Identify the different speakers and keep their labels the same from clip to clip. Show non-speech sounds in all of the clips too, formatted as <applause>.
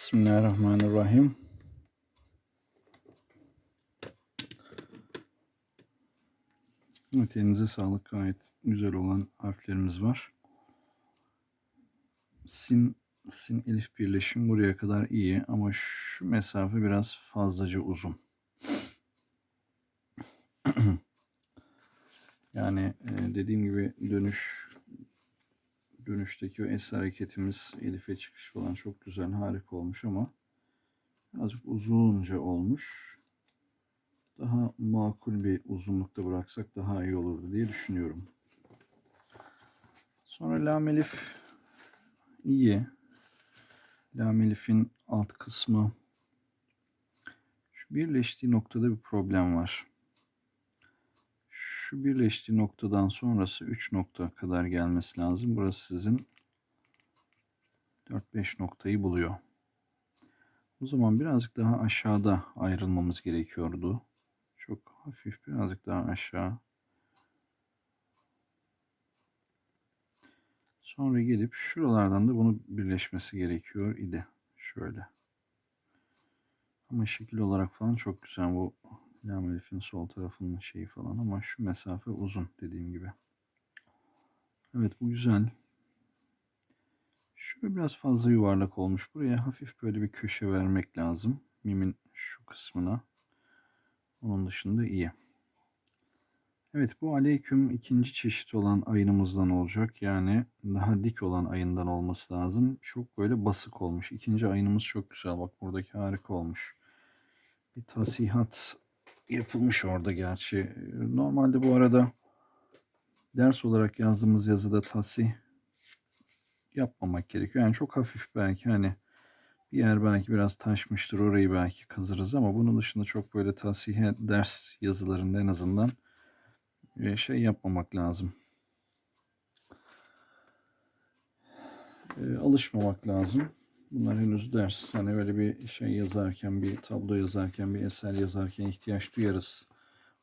Speaker 1: Bismillahirrahmanirrahim. Evet elinize sağlık. Gayet güzel olan harflerimiz var. Sin, sin elif birleşim buraya kadar iyi ama şu mesafe biraz fazlaca uzun. <clears throat> yani e, dediğim gibi dönüş dönüşteki o es hareketimiz elife çıkış falan çok güzel harika olmuş ama birazcık uzunca olmuş. Daha makul bir uzunlukta bıraksak daha iyi olurdu diye düşünüyorum. Sonra lam elif iyi. Lam elifin alt kısmı şu birleştiği noktada bir problem var. Şu birleştiği noktadan sonrası 3 nokta kadar gelmesi lazım. Burası sizin 4-5 noktayı buluyor. O zaman birazcık daha aşağıda ayrılmamız gerekiyordu. Çok hafif birazcık daha aşağı. Sonra gelip şuralardan da bunu birleşmesi gerekiyor idi. Şöyle. Ama şekil olarak falan çok güzel bu lam elifin sol tarafının şeyi falan ama şu mesafe uzun dediğim gibi. Evet bu güzel. Şurada biraz fazla yuvarlak olmuş. Buraya hafif böyle bir köşe vermek lazım. Mimin şu kısmına. Onun dışında iyi. Evet bu aleyküm ikinci çeşit olan ayınımızdan olacak. Yani daha dik olan ayından olması lazım. Çok böyle basık olmuş. İkinci ayınımız çok güzel. Bak buradaki harika olmuş. Bir tasihat yapılmış orada gerçi. Normalde bu arada ders olarak yazdığımız yazıda tasih yapmamak gerekiyor. Yani çok hafif belki hani bir yer belki biraz taşmıştır orayı belki kazırız ama bunun dışında çok böyle tasihe ders yazılarında en azından e, şey yapmamak lazım. E, alışmamak lazım. Bunlar henüz ders. Hani öyle bir şey yazarken, bir tablo yazarken, bir eser yazarken ihtiyaç duyarız.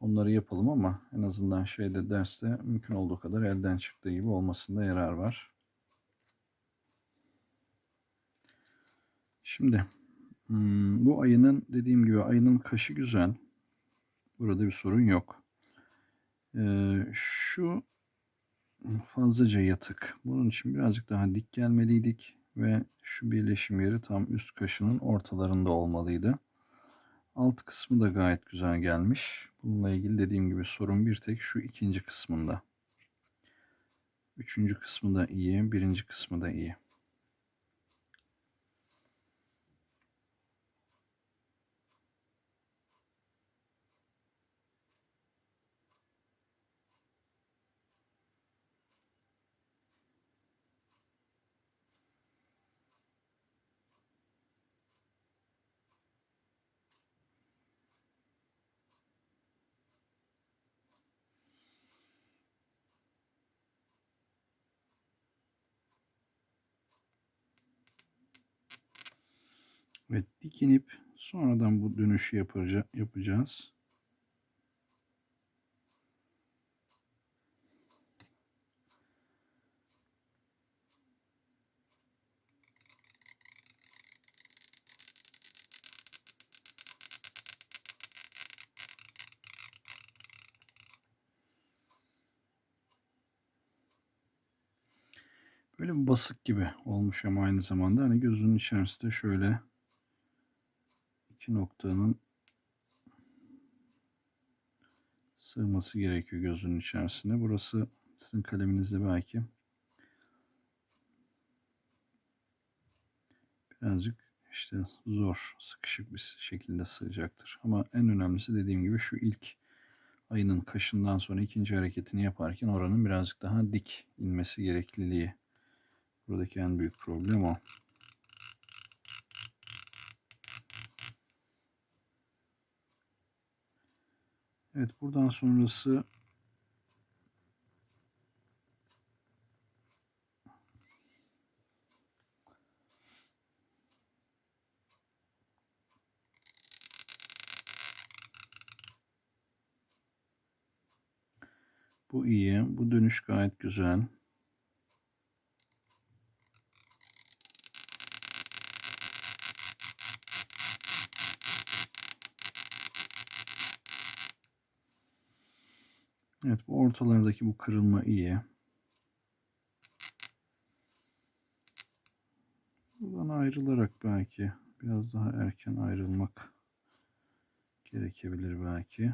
Speaker 1: Onları yapalım ama en azından şeyde derste mümkün olduğu kadar elden çıktığı gibi olmasında yarar var. Şimdi hmm, bu ayının dediğim gibi ayının kaşı güzel. Burada bir sorun yok. Ee, şu fazlaca yatık. Bunun için birazcık daha dik gelmeliydik ve şu birleşim yeri tam üst kaşının ortalarında olmalıydı. Alt kısmı da gayet güzel gelmiş. Bununla ilgili dediğim gibi sorun bir tek şu ikinci kısmında. Üçüncü kısmı da iyi, birinci kısmı da iyi. Evet dikinip sonradan bu dönüşü yapacağız. Böyle bir basık gibi olmuş ama aynı zamanda hani gözünün içerisinde şöyle iki noktanın sığması gerekiyor gözünün içerisine. Burası sizin kaleminizde belki birazcık işte zor, sıkışık bir şekilde sığacaktır. Ama en önemlisi dediğim gibi şu ilk ayının kaşından sonra ikinci hareketini yaparken oranın birazcık daha dik inmesi gerekliliği. Buradaki en büyük problem o. Evet buradan sonrası Bu iyi. Bu dönüş gayet güzel. Evet bu ortalardaki bu kırılma iyi. Buradan ayrılarak belki biraz daha erken ayrılmak gerekebilir belki.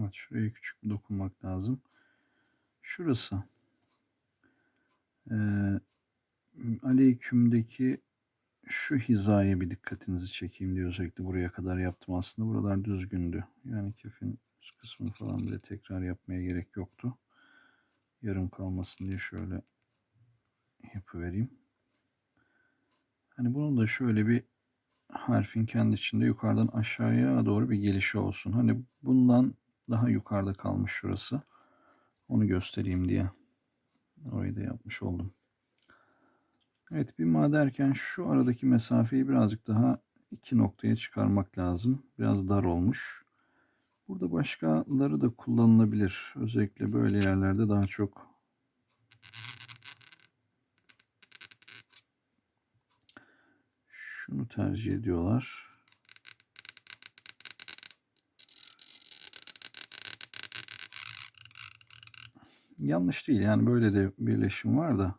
Speaker 1: Evet şuraya küçük bir dokunmak lazım. Şurası. Ee, aleykümdeki şu hizaya bir dikkatinizi çekeyim diye özellikle buraya kadar yaptım aslında. Buralar düzgündü. Yani kefin üst kısmını falan bile tekrar yapmaya gerek yoktu. Yarım kalmasın diye şöyle yapıvereyim. Hani bunun da şöyle bir harfin kendi içinde yukarıdan aşağıya doğru bir gelişi olsun. Hani bundan daha yukarıda kalmış şurası. Onu göstereyim diye. Orayı da yapmış oldum. Evet bir ma derken şu aradaki mesafeyi birazcık daha iki noktaya çıkarmak lazım. Biraz dar olmuş. Burada başkaları da kullanılabilir. Özellikle böyle yerlerde daha çok şunu tercih ediyorlar. Yanlış değil yani böyle de birleşim var da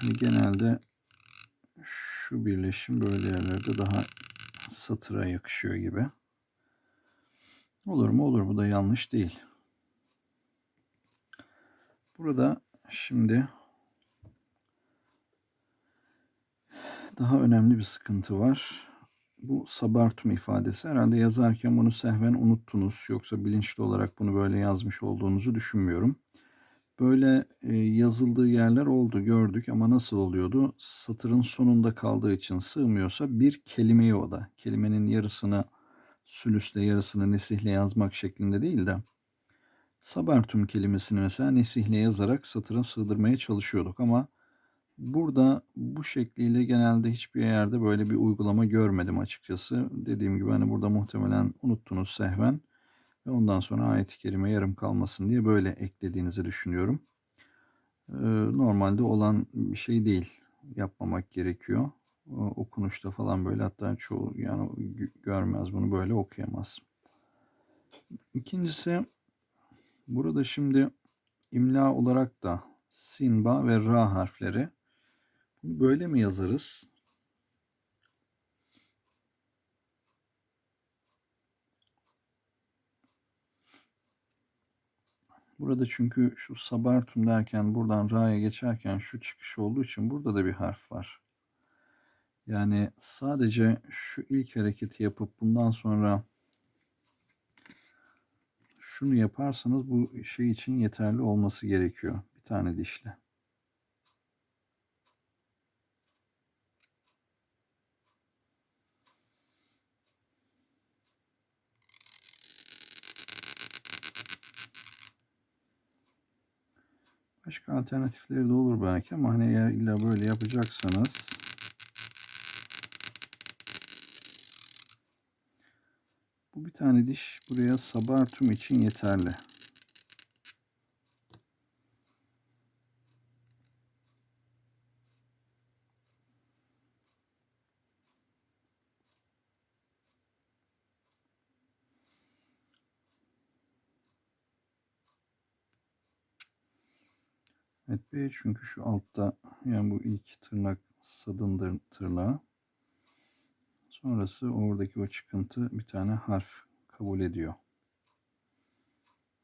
Speaker 1: hani genelde şu birleşim böyle yerlerde daha satıra yakışıyor gibi. Olur mu? Olur. Bu da yanlış değil. Burada şimdi daha önemli bir sıkıntı var. Bu sabartum ifadesi. Herhalde yazarken bunu sehven unuttunuz. Yoksa bilinçli olarak bunu böyle yazmış olduğunuzu düşünmüyorum. Böyle e, yazıldığı yerler oldu gördük ama nasıl oluyordu? Satırın sonunda kaldığı için sığmıyorsa bir kelimeyi o da. Kelimenin yarısını sülüsle yarısını nesihle yazmak şeklinde değil de sabartum kelimesini mesela nesihle yazarak satıra sığdırmaya çalışıyorduk ama burada bu şekliyle genelde hiçbir yerde böyle bir uygulama görmedim açıkçası. Dediğim gibi hani burada muhtemelen unuttunuz sehven ve ondan sonra ayet-i kerime yarım kalmasın diye böyle eklediğinizi düşünüyorum. Ee, normalde olan bir şey değil. Yapmamak gerekiyor. Okunuşta falan böyle hatta çoğu yani görmez bunu böyle okuyamaz. İkincisi burada şimdi imla olarak da sin, ba ve ra harfleri böyle mi yazarız? Burada çünkü şu sabartum derken buradan ra'ya geçerken şu çıkış olduğu için burada da bir harf var. Yani sadece şu ilk hareketi yapıp bundan sonra şunu yaparsanız bu şey için yeterli olması gerekiyor. Bir tane dişle. Başka alternatifleri de olur belki ama hani eğer illa böyle yapacaksanız bu bir tane diş buraya sabartum için yeterli. Evet B çünkü şu altta yani bu ilk tırnak sadın tırnağı. Sonrası oradaki o çıkıntı bir tane harf kabul ediyor.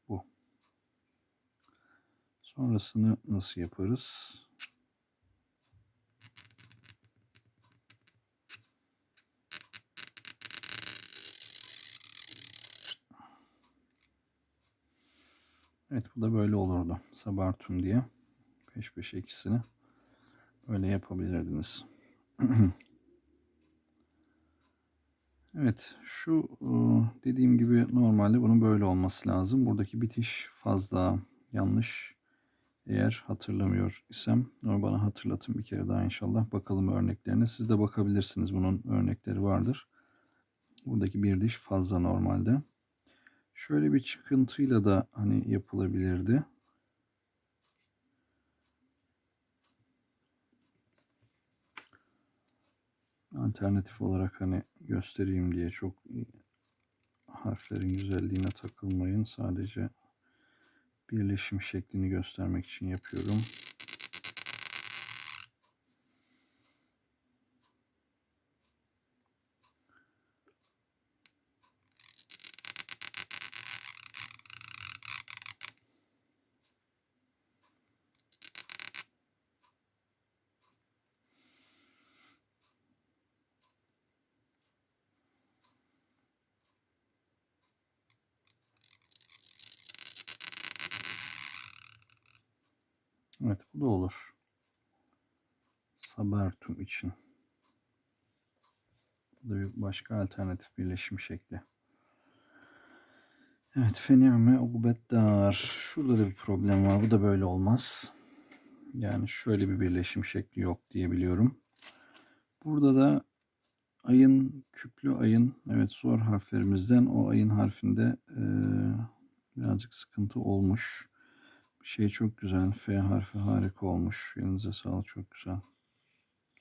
Speaker 1: Bu. Sonrasını nasıl yaparız? Evet bu da böyle olurdu. Sabartum diye peş peşe ikisini böyle yapabilirdiniz. <clears throat> Evet, şu e, dediğim gibi normalde bunun böyle olması lazım. Buradaki bitiş fazla yanlış. Eğer hatırlamıyor isem bana hatırlatın bir kere daha inşallah. Bakalım örneklerine. Siz de bakabilirsiniz. Bunun örnekleri vardır. Buradaki bir diş fazla normalde. Şöyle bir çıkıntıyla da hani yapılabilirdi. Alternatif olarak hani göstereyim diye çok harflerin güzelliğine takılmayın. Sadece birleşim şeklini göstermek için yapıyorum. Evet bu da olur. Sabertum için. Bu da bir başka alternatif birleşim şekli. Evet fenime ukbeddar. Şurada da bir problem var. Bu da böyle olmaz. Yani şöyle bir birleşim şekli yok diyebiliyorum. Burada da ayın küplü ayın evet zor harflerimizden o ayın harfinde e, birazcık sıkıntı olmuş. Şey çok güzel. F harfi harika olmuş. Elinize sağlık çok güzel.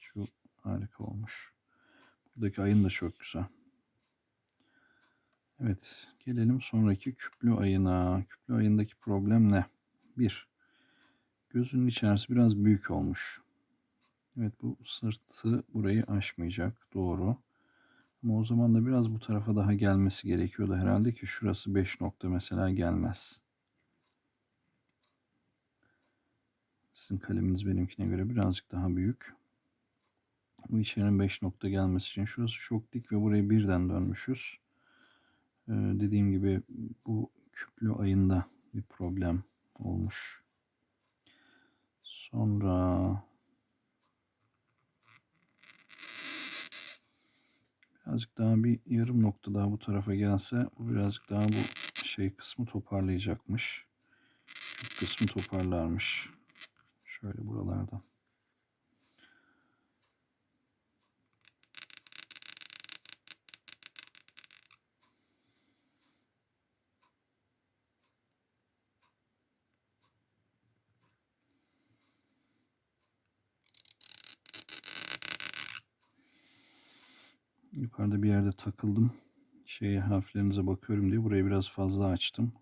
Speaker 1: Şu harika olmuş. Buradaki ayın da çok güzel. Evet. Gelelim sonraki küplü ayına. Küplü ayındaki problem ne? Bir. Gözünün içerisi biraz büyük olmuş. Evet bu sırtı burayı aşmayacak. Doğru. Ama o zaman da biraz bu tarafa daha gelmesi gerekiyordu herhalde ki şurası 5 nokta mesela gelmez. Sizin kaleminiz benimkine göre birazcık daha büyük. Bu içerinin 5 nokta gelmesi için şurası çok dik ve burayı birden dönmüşüz. Ee, dediğim gibi bu küplü ayında bir problem olmuş. Sonra birazcık daha bir yarım nokta daha bu tarafa gelse bu birazcık daha bu şey kısmı toparlayacakmış. Küp kısmı toparlarmış. Şöyle buralarda. Yukarıda bir yerde takıldım. Şeye harflerinize bakıyorum diye burayı biraz fazla açtım.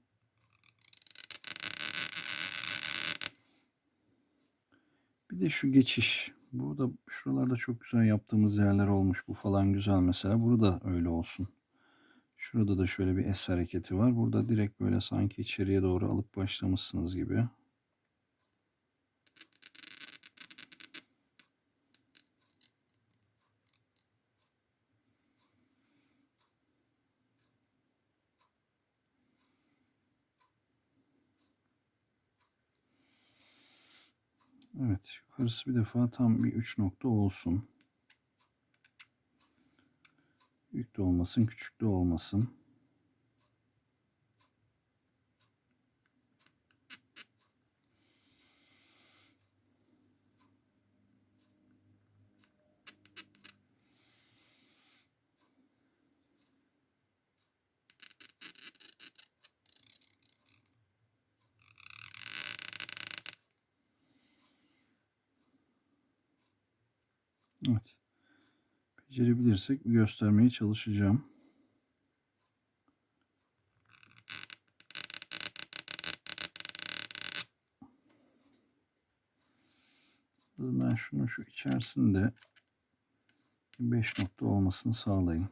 Speaker 1: De şu geçiş. Burada şuralarda çok güzel yaptığımız yerler olmuş. Bu falan güzel mesela. Burada öyle olsun. Şurada da şöyle bir S hareketi var. Burada direkt böyle sanki içeriye doğru alıp başlamışsınız gibi. Evet yukarısı bir defa tam bir uç nokta olsun. Büyük de olmasın küçük de olmasın. Evet. Becerebilirsek göstermeye çalışacağım. Ben şunu şu içerisinde 5 nokta olmasını sağlayayım.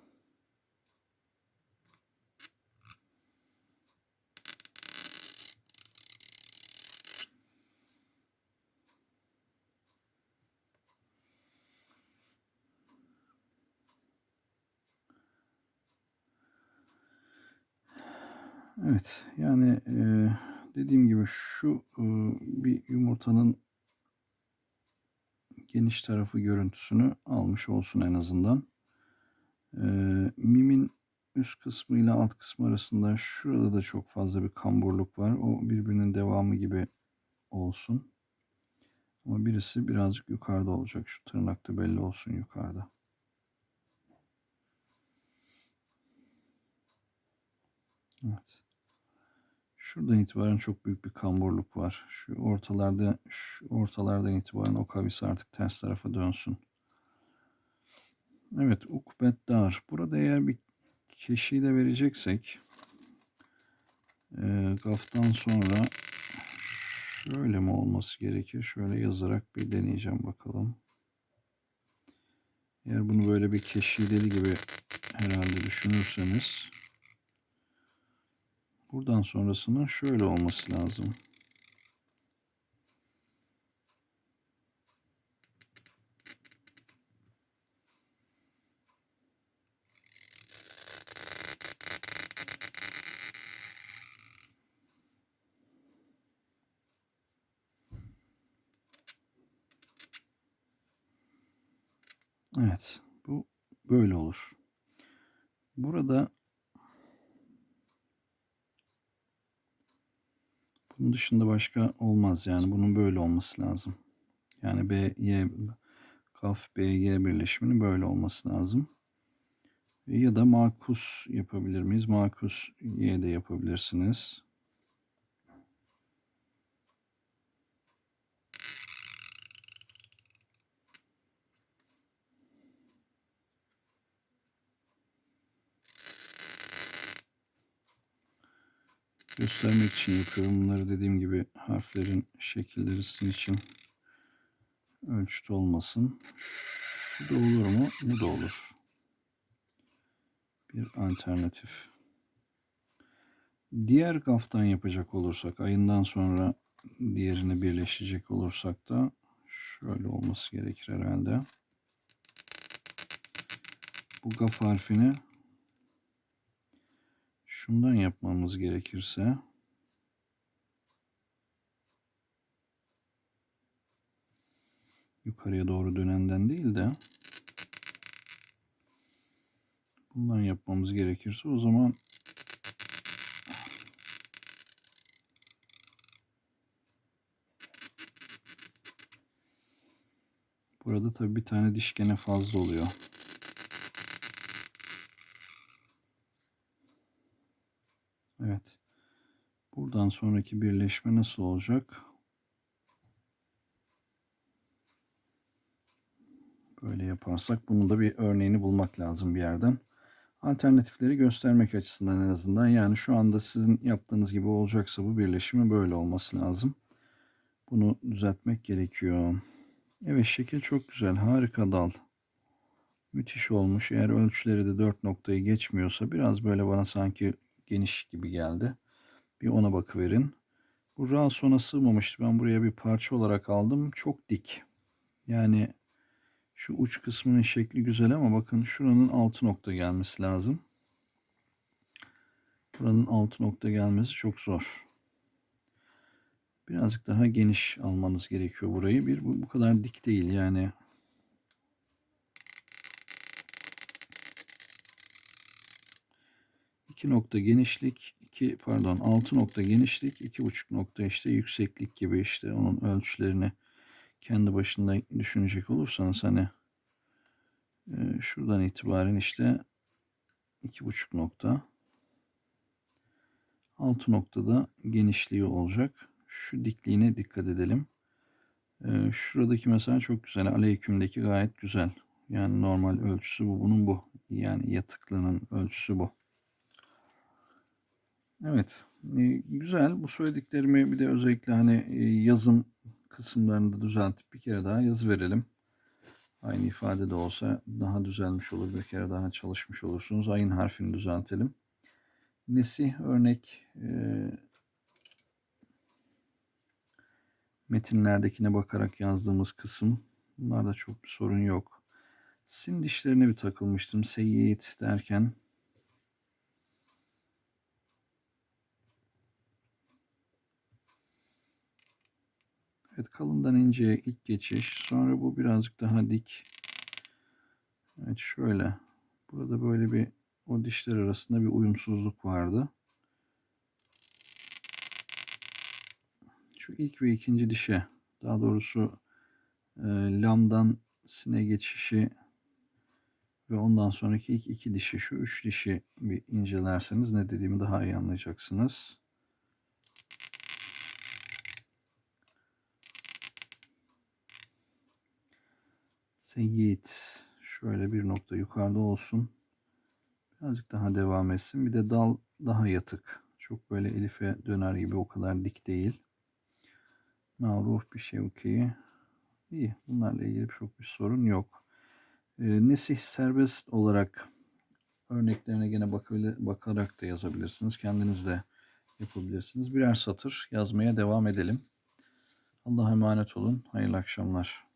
Speaker 1: Evet yani e, dediğim gibi şu e, bir yumurtanın geniş tarafı görüntüsünü almış olsun en azından. Ee, mimin üst kısmı ile alt kısmı arasında şurada da çok fazla bir kamburluk var. O birbirinin devamı gibi olsun. Ama birisi birazcık yukarıda olacak. Şu tırnakta belli olsun yukarıda. Evet. Şuradan itibaren çok büyük bir kamburluk var. Şu ortalarda şu ortalardan itibaren o kavis artık ters tarafa dönsün. Evet, ukbet dar. Burada eğer bir keşiği de vereceksek e, gaftan sonra şöyle mi olması gerekir? Şöyle yazarak bir deneyeceğim bakalım. Eğer bunu böyle bir keşideli gibi herhalde düşünürseniz buradan sonrasının şöyle olması lazım. Evet. Bu böyle olur. Burada bunun dışında başka olmaz yani bunun böyle olması lazım. Yani B, Y, Kaf, B, Y birleşiminin böyle olması lazım. Ya da makus yapabilir miyiz? Makus Y de yapabilirsiniz. Göstermek için yapıyorum. Bunları dediğim gibi harflerin şekilleri sizin için ölçüt olmasın. Şu da olur mu? Bu da olur. Bir alternatif. Diğer gaftan yapacak olursak, ayından sonra diğerine birleşecek olursak da şöyle olması gerekir herhalde. Bu gaf harfini şundan yapmamız gerekirse. Yukarıya doğru dönenden değil de. Bundan yapmamız gerekirse o zaman. Burada tabi bir tane diş gene fazla oluyor. Evet. Buradan sonraki birleşme nasıl olacak? Böyle yaparsak bunu da bir örneğini bulmak lazım bir yerden. Alternatifleri göstermek açısından en azından. Yani şu anda sizin yaptığınız gibi olacaksa bu birleşimi böyle olması lazım. Bunu düzeltmek gerekiyor. Evet şekil çok güzel. Harika dal. Müthiş olmuş. Eğer ölçüleri de 4 noktayı geçmiyorsa biraz böyle bana sanki geniş gibi geldi. Bir ona bakıverin. Bu ra sona sığmamıştı. Ben buraya bir parça olarak aldım. Çok dik. Yani şu uç kısmının şekli güzel ama bakın şuranın altı nokta gelmesi lazım. Buranın altı nokta gelmesi çok zor. Birazcık daha geniş almanız gerekiyor burayı. Bir bu, bu kadar dik değil yani. İki nokta genişlik, iki pardon altı nokta genişlik, iki buçuk nokta işte yükseklik gibi işte onun ölçülerini kendi başında düşünecek olursanız hani e, şuradan itibaren işte iki buçuk nokta altı noktada genişliği olacak. Şu dikliğine dikkat edelim. E, şuradaki mesela çok güzel. Aleyküm'deki gayet güzel. Yani normal ölçüsü bu. Bunun bu. Yani yatıklığının ölçüsü bu. Evet. E, güzel. Bu söylediklerimi bir de özellikle hani e, yazım kısımlarını da düzeltip bir kere daha yazı verelim. Aynı ifade de olsa daha düzelmiş olur. Bir kere daha çalışmış olursunuz. Ayın harfini düzeltelim. Nesih örnek e, metinlerdekine bakarak yazdığımız kısım. Bunlarda çok bir sorun yok. Sin dişlerine bir takılmıştım. Seyyid derken Evet kalından inceye ilk geçiş. Sonra bu birazcık daha dik. Evet şöyle. Burada böyle bir o dişler arasında bir uyumsuzluk vardı. Şu ilk ve ikinci dişe daha doğrusu e, lamdan sine geçişi ve ondan sonraki ilk iki dişi şu üç dişi bir incelerseniz ne dediğimi daha iyi anlayacaksınız. Seyit şöyle bir nokta yukarıda olsun. Birazcık daha devam etsin. Bir de dal daha yatık. Çok böyle elife döner gibi o kadar dik değil. Maruf bir şey okey. İyi. Bunlarla ilgili çok bir sorun yok. Ee, nesih serbest olarak örneklerine gene bakarak da yazabilirsiniz. Kendiniz de yapabilirsiniz. Birer satır yazmaya devam edelim. Allah'a emanet olun. Hayırlı akşamlar.